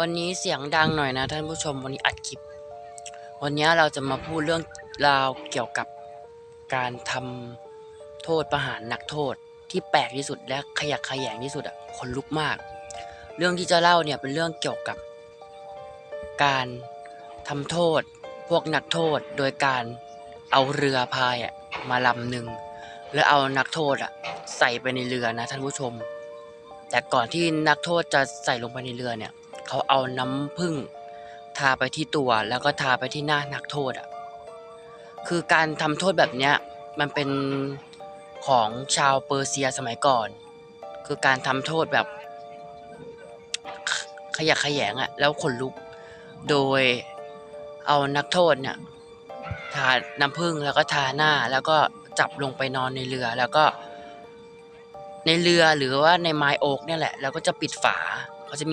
วันนี้เสียงดังหน่อยนะท่านผู้ชมวันนี้อัดคลิป วันนี้เราจะมาพูดเรื่องราวเกี่ยวกับการทำโทษประหารนักโทษที่แปลกที่สุดและขยักขยงที่สุดอะคนลุกมาก เรื่องที่จะเล่าเนี่ยเป็นเรื่องเกี่ยวกับ การทำโทษ พวกนักโทษโดยการเอาเรือพายอะมาลำหนึ่งแล้วเอานักโทษอะใส่ไปในเรือนะท่านผู้ชม แต่ก่อนที่นักโทษจะใส่ลงไปในเรือเนี่ย เขาเอาน้ำผึ้งทาไปที่ตัวแล้วก็ทาไปที่หน้านักโทษอะคือการทำโทษแบบเนี้ยมันเป็นของชาวเปอร์เซียสมัยก่อน คือการทำโทษแบบขยักขยงอะแล้วขนลุก โดยเอานักโทษเนี่ยทาน้ำผึ้งแล้วก็ทาหน้าแล้วก็จับลงไปนอนในเรือแล้วก็ ในเรือหรือว่าในไม้โอ๊กเนี่ยแหละ แล้วก็จะปิดฝาเขาจะมี